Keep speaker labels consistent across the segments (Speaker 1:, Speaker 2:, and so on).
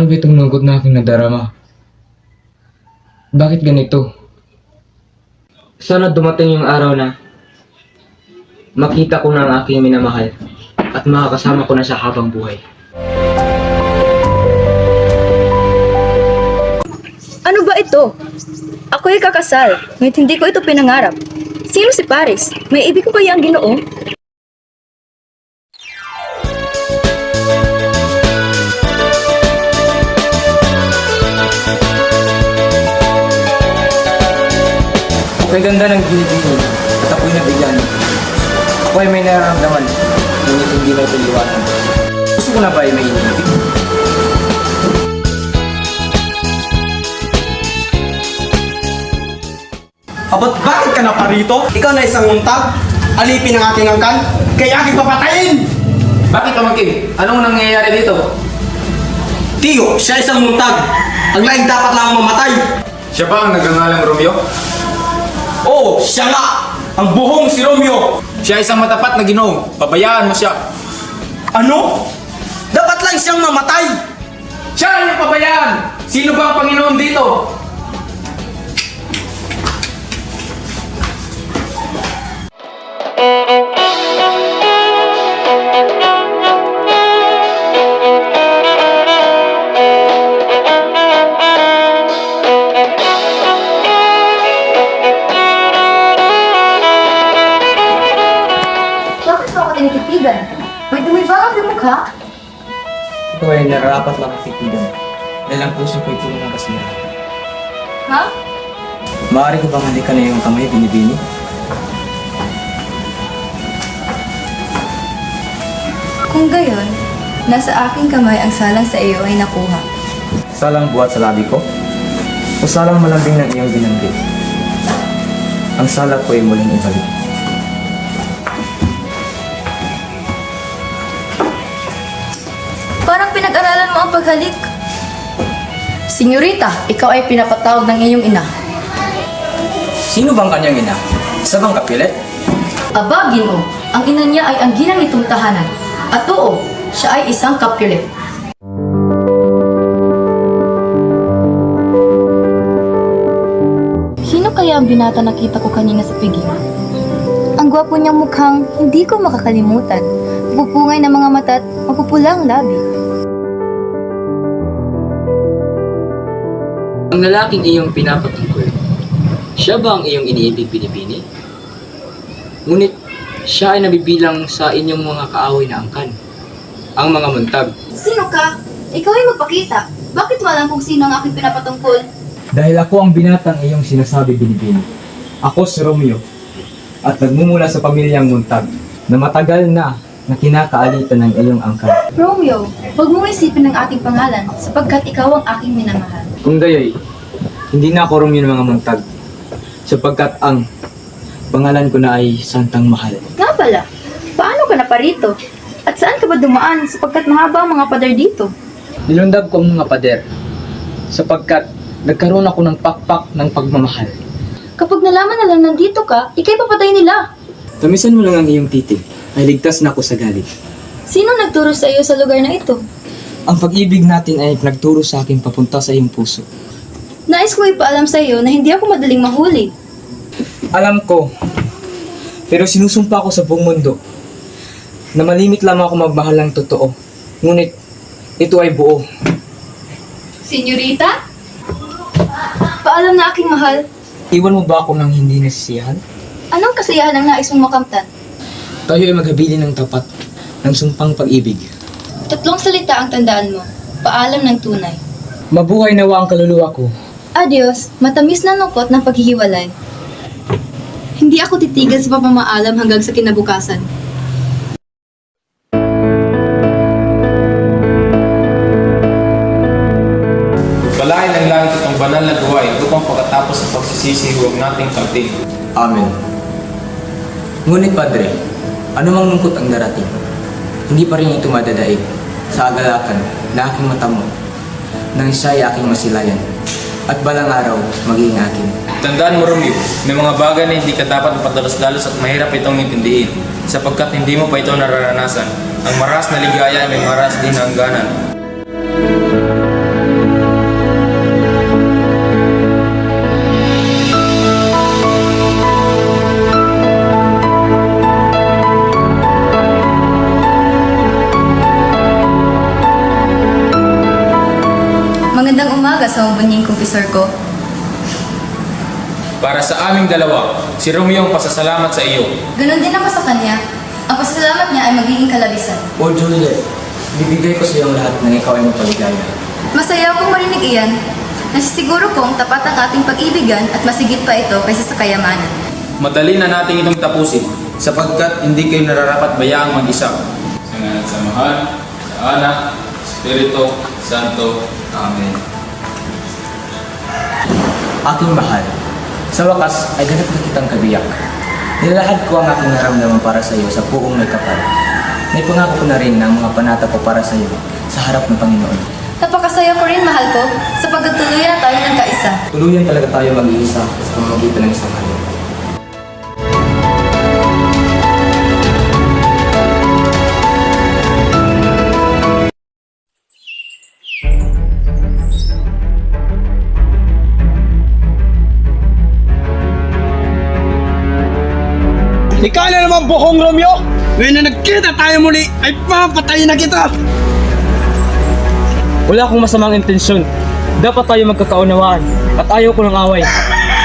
Speaker 1: Ano ba itong lungkot na aking nadarama? Bakit ganito? Sana dumating yung araw na makita ko na ang aking minamahal at makakasama ko na siya habang buhay.
Speaker 2: Ano ba ito? Ako'y kakasal, ngunit hindi ko ito pinangarap. Sino si Paris? May ibig ko kaya ang ginoo?
Speaker 1: Ako'y ganda ng binibini at ako'y nabigyan. Ako ay may nararamdaman, ngunit hindi na ito liwanag. Gusto ko na ba ay may inibig?
Speaker 3: Abot bakit ka na pa rito? Ikaw na isang muntag, alipin ang aking angkan, kaya aking papatayin!
Speaker 4: Bakit pamangkin? Anong nangyayari dito?
Speaker 3: Tiyo, siya isang muntag. Ang laing dapat lang mamatay.
Speaker 4: Siya ba ang nagngangalang Romeo?
Speaker 3: Oo, siya nga! Ang buhong si Romeo!
Speaker 4: Siya isang matapat na ginoo. Pabayaan mo siya.
Speaker 3: Ano? Dapat lang siyang mamatay!
Speaker 4: Siya ay yung pabayaan! Sino ba ang Panginoon dito?
Speaker 2: Bakit ang mukha?
Speaker 1: Ito ay nararapat lang titigan. Dahil ang puso ko'y puno ng kasiyahan.
Speaker 2: Ha?
Speaker 1: Maaari ko bang halikan na yung kamay binibini?
Speaker 2: Kung gayon, nasa aking kamay ang salang sa iyo ay nakuha.
Speaker 1: Salang buhat sa labi ko? O salang malambing ng iyong binanggit? Ang sala ko ay muling ibalik.
Speaker 2: Pinag-aralan mo ang paghalik.
Speaker 5: Senyorita, ikaw ay pinapatawag ng iyong ina.
Speaker 1: Sino bang kanyang ina? Isa bang kapilit?
Speaker 5: Aba, Ginoo, ang ina niya ay ang ginang nitong tahanan. At oo, siya ay isang kapulit.
Speaker 2: Sino kaya ang binata nakita ko kanina sa piging? Ang gwapo niyang mukhang hindi ko makakalimutan. Pupungay ng mga mata at mapupula ang labi.
Speaker 1: Ang lalaking iyong pinapatungkol, siya ba ang iyong iniibig binibini? Ngunit siya ay nabibilang sa inyong mga kaaway na angkan, ang mga muntag.
Speaker 2: Sino ka? Ikaw ay magpakita. Bakit mo alam kung sino ang aking pinapatungkol?
Speaker 1: Dahil ako ang binatang iyong sinasabi binibini. Ako si Romeo, at nagmumula sa pamilyang muntag, na matagal na na kinakaalitan ng iyong angkan.
Speaker 2: Romeo, huwag mong isipin ang ating pangalan sapagkat ikaw ang aking minamahal.
Speaker 1: Kung gayoy, hindi na ako Romeo ng mga muntag, sapagkat ang pangalan ko na ay Santang Mahal.
Speaker 2: Nga pala, paano ka na parito? At saan ka ba dumaan sapagkat mahaba ang mga pader dito?
Speaker 1: Nilundab ko ang mga pader, sapagkat nagkaroon ako ng pakpak ng pagmamahal.
Speaker 2: Kapag nalaman na lang nandito ka, ikay papatay nila.
Speaker 1: Tamisan mo lang ang iyong titig, ay ligtas na ako sa galit.
Speaker 2: Sino nagturo sa iyo sa lugar na ito?
Speaker 1: Ang pag-ibig natin ay nagturo sa akin papunta sa iyong puso.
Speaker 2: Nais ko ipaalam sa iyo na hindi ako madaling mahuli.
Speaker 1: Alam ko, pero sinusumpa ko sa buong mundo na malimit lamang ako magmahal ng totoo. Ngunit, ito ay buo.
Speaker 2: Senyorita? Paalam na aking mahal.
Speaker 1: Iwan mo ba ako ng hindi nasisiyahan?
Speaker 2: Anong kasiyahan ang nais mong makamtan?
Speaker 1: Tayo ay maghabili ng tapat ng sumpang pag-ibig.
Speaker 2: Tatlong salita ang tandaan mo. Paalam ng tunay.
Speaker 1: Mabuhay nawa ang kaluluwa ko.
Speaker 2: Adios, matamis na lungkot ng paghihiwalay. Hindi ako titigil sa pamamaalam hanggang sa kinabukasan.
Speaker 4: Balayan ng langit itong banal na gawain upang pagkatapos ng pagsisisi huwag nating kalting.
Speaker 1: Amen. Ngunit Padre, anumang lungkot ang darating, hindi pa rin ito madadaig sa agalakan na aking matamo nang siya ay aking masilayan at balang araw maging akin.
Speaker 4: Tandaan mo, Romeo, may mga bagay na hindi ka dapat mapadalos-dalos at mahirap itong intindihin sapagkat hindi mo pa ito nararanasan. Ang maras na ligaya ay may maras din na hangganan.
Speaker 2: Umaga sa mabunying kumpisor ko.
Speaker 4: Para sa aming dalawa, si Romeo ang pasasalamat sa iyo.
Speaker 2: Ganon din ako sa kanya. Ang pasasalamat niya ay magiging kalabisan.
Speaker 1: O Juliet, bibigay ko sa iyo ang lahat ng ikaw ay mapaligaya.
Speaker 2: Masaya akong marinig iyan. Nasisiguro kong tapat ang ating pag-ibigan at masigit pa ito kaysa sa kayamanan.
Speaker 4: Madali na natin itong tapusin sapagkat hindi kayo nararapat bayaang mag-isa. Sa ngalan sa Mahal, sa Anak, Espiritu, Santo. Amen.
Speaker 1: Aking mahal, sa wakas ay ganap na kitang kabiyak. Nilalahad ko ang aking naramdaman para sa iyo sa buong may kapal. May pangako ko na rin ng mga panata ko para sa iyo sa harap ng Panginoon.
Speaker 2: Napakasaya ko rin, mahal ko, sapagkat tuluyan na tayo ng kaisa.
Speaker 1: Tuluyan talaga tayo mag-iisa sa pamamagitan ng isang
Speaker 3: buhong Romeo! Ngayon na nagkita tayo muli, ay papatayin na kita!
Speaker 6: Wala akong masamang intensyon. Dapat tayo magkakaunawaan at ayaw ko ng away.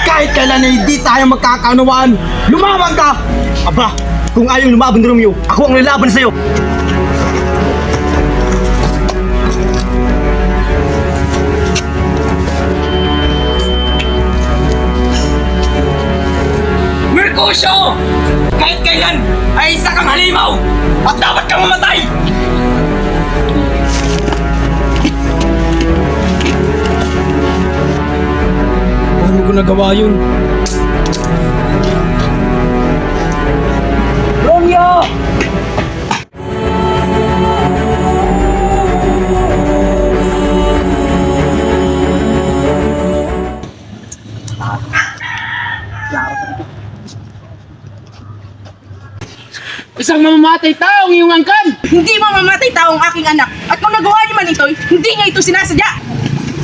Speaker 3: Kahit kailan ay hindi tayo magkakaunawaan, lumaban ka! Aba, kung ayaw lumaban ni Romeo, ako ang lalaban sa'yo! Mamatay!
Speaker 6: Paano ko nagawa yun?
Speaker 7: Taong iyong angkan! Hindi mamamatay taong aking anak. At kung nagawa niyo man ito, hindi niya ito sinasadya.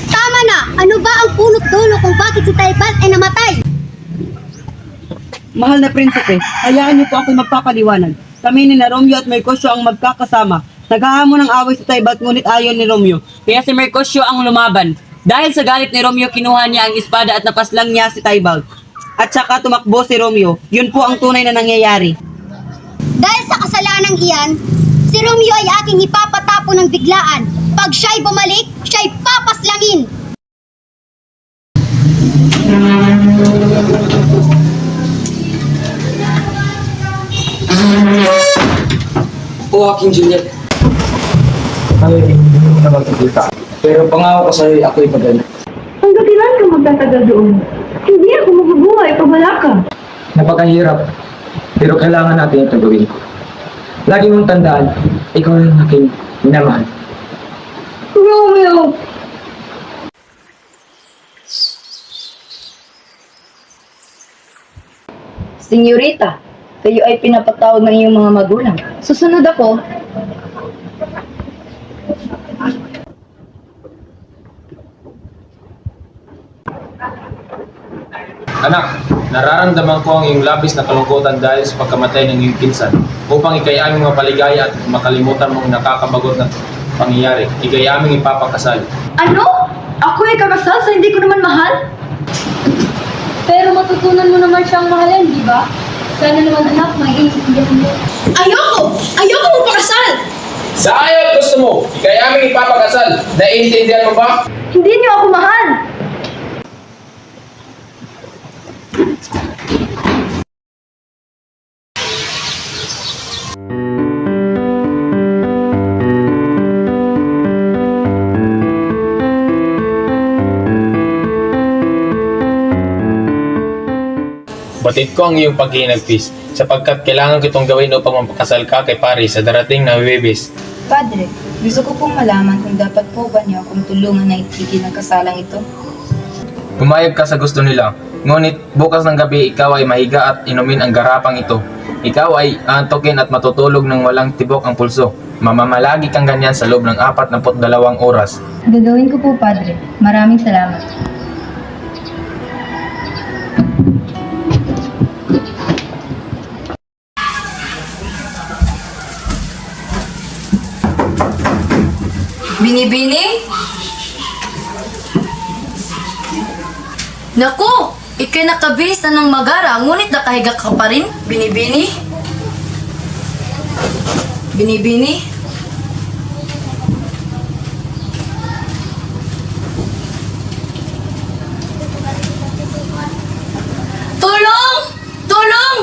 Speaker 8: Tama na! Ano ba ang punot dulo kung bakit si Taipan ay namatay?
Speaker 7: Mahal na prinsipe, hayaan niyo po ako magpapaliwanag. Kami ni na Romeo at Mercutio ang magkakasama. Naghahamon ng away sa Taibat ngunit ayaw ni Romeo. Kaya si Mercutio ang lumaban. Dahil sa galit ni Romeo, kinuha niya ang espada at napaslang niya si Tybalt. At saka tumakbo si Romeo. Yun po ang tunay na nangyayari.
Speaker 8: Dahil sa kasalanang iyan, si Romeo ay aking ipapatapo ng biglaan. Pag siya'y bumalik, siya'y papaslangin.
Speaker 1: O aking Juliet. Tayo hindi na magkikita. Pero pangako ko sa iyo, ako'y magaling.
Speaker 5: Hanggang kailan ka magtatagal doon? Hindi ako mabubuhay pag wala ka.
Speaker 1: Napakahirap. Pero kailangan natin ito gawin. Lagi mong tandaan, ikaw ang aking minamahal.
Speaker 5: Romeo! Senyorita, kayo ay pinapatawag ng iyong mga magulang. Susunod ako.
Speaker 4: Anak, nararamdaman ko ang iyong labis na kalungkutan dahil sa pagkamatay ng iyong pinsan. Upang ikay aming mapaligaya at makalimutan mong nakakabagot na pangyayari, ikay aming ipapakasal.
Speaker 2: Ano? Ako ay kakasal sa hindi ko naman mahal? Pero matutunan mo naman siyang mahalin, di ba? Sana naman anak, maiintindihan mo.
Speaker 8: Ayoko! Ayoko mo pakasal!
Speaker 4: Sa ayaw gusto mo, ikay aming ipapakasal. Naiintindihan mo ba?
Speaker 2: Hindi niyo ako mahal!
Speaker 4: Batid ko ang iyong paghinagpis sapagkat kailangan kitong gawin upang mapakasal ka kay Paris sa darating na Huwebes.
Speaker 2: Padre, gusto ko pong malaman kung dapat po ba niyo akong tulungan na itigil ang kasalang ito.
Speaker 4: Pumayag ka sa gusto nila. Ngunit bukas ng gabi ikaw ay mahiga at inumin ang garapang ito. Ikaw ay antokin at matutulog ng walang tibok ang pulso. Mamamalagi kang ganyan sa loob ng 42 oras.
Speaker 2: Gagawin ko po, Padre. Maraming salamat. Bini-bini? Naku! Ikay nakabihis na ng magara, ngunit nakahiga ka pa rin. Binibini? Binibini? Tulong! Tulong!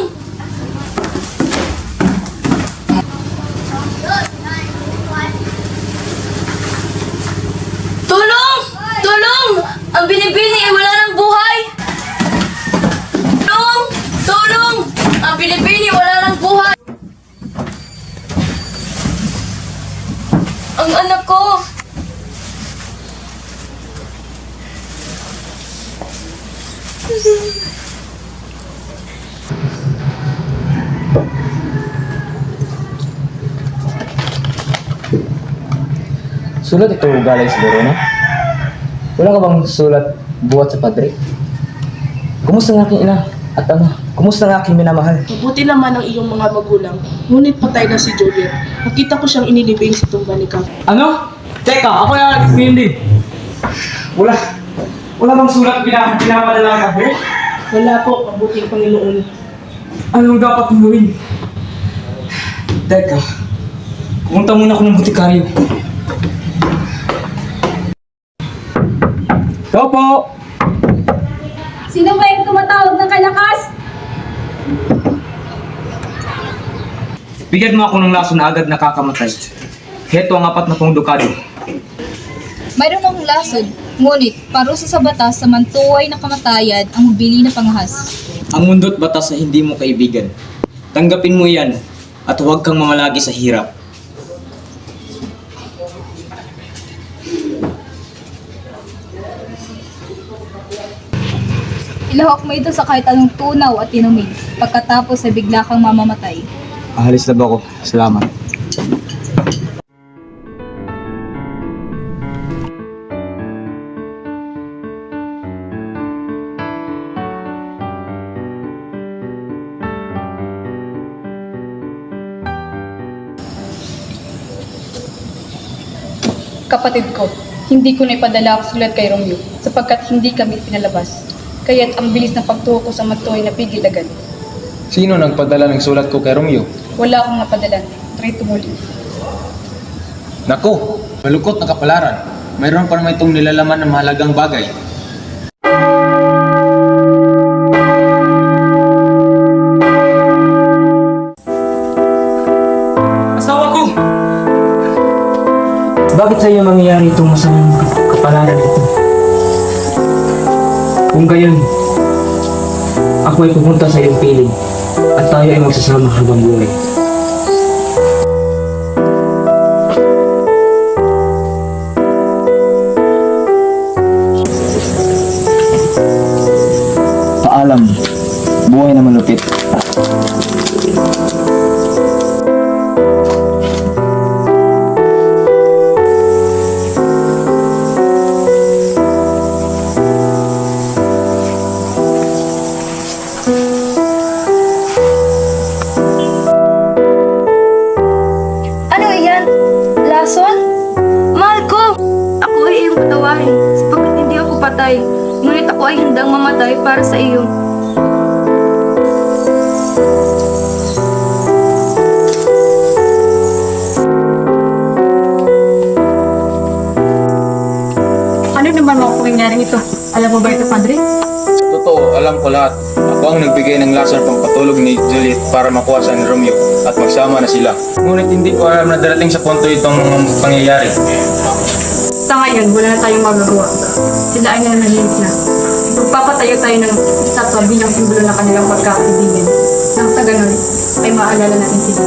Speaker 2: Tulong! Tulong! Ang binibini ay wala ng buhay! Tulong! Tulong! Ang binibini wala ng buhay! Ang anak ko!
Speaker 1: Sulat ito galing sa Verona? Wala ka bang sulat buhat sa padre? Kumusta ang aking ina at ama? Kumusta ang aking minamahal?
Speaker 9: Mabuti naman ang iyong mga magulang, ngunit patay na si Juliet. Nakita ko siyang inilibing sa tumba ni Kang.
Speaker 10: Ano? Teka, ako yung Alex hindi. Wala. Wala bang sulat pina, pinapadala ka, bro?
Speaker 9: Wala po, mabuti ang Panginoon.
Speaker 10: Anong dapat gawin? Teka, pumunta muna ako ng botikaryo. Ikaw po!
Speaker 5: Sino ba yung tumatawag ng kalakas?
Speaker 10: Bigyan mo ako ng laso na agad nakakamatay. Heto ang apat na pong dukado.
Speaker 11: Mayroon akong lasod, ngunit parusa sa batas sa mantuway na kamatayan ang mabili na panghas.
Speaker 1: Ang mundo't batas na hindi mo kaibigan. Tanggapin mo yan at huwag kang mamalagi sa hirap.
Speaker 11: Ilahok mo ito sa kahit anong tunaw at inumin, pagkatapos ay bigla kang mamamatay.
Speaker 1: Ahalis na ba ako? Salamat.
Speaker 11: Kapatid ko, hindi ko na ipadala ang sulat kay Romeo sapagkat hindi kami pinalabas. Kaya't ang bilis ng pagtuho ko sa matuway na pigil agad.
Speaker 4: Sino nagpadala ng sulat ko kay Romeo?
Speaker 11: Wala akong napadala. Try tumuli.
Speaker 4: Naku! Malukot na kapalaran. Mayroon pa naman itong nilalaman ng mahalagang bagay.
Speaker 10: Asawa ko!
Speaker 1: Bakit sa iyo mangyayari itong masamang kapalaran ito? Kung gayon, ako ay pupunta sa iyong piling at tayo ay magsasama habang buhay.
Speaker 2: Patay. Ngunit ako ay handang mamatay para sa iyo.
Speaker 5: Ano naman mga pangyayaring ito? Alam mo ba ito, Padre?
Speaker 4: Totoo, alam ko lahat. Ako ang nagbigay ng lason pampatulog ni Juliet para makuha ni Romeo at magsama na sila. Ngunit hindi ko alam na darating sa punto itong mga pangyayari.
Speaker 5: Ngayon, wala na tayong magagawa. Sila ay nananahimik na. Magpapatayo tayo ng estatwa bilang simbolo ng kanilang pagkakaibigan. Nang sa ganun, ay maalala natin sila.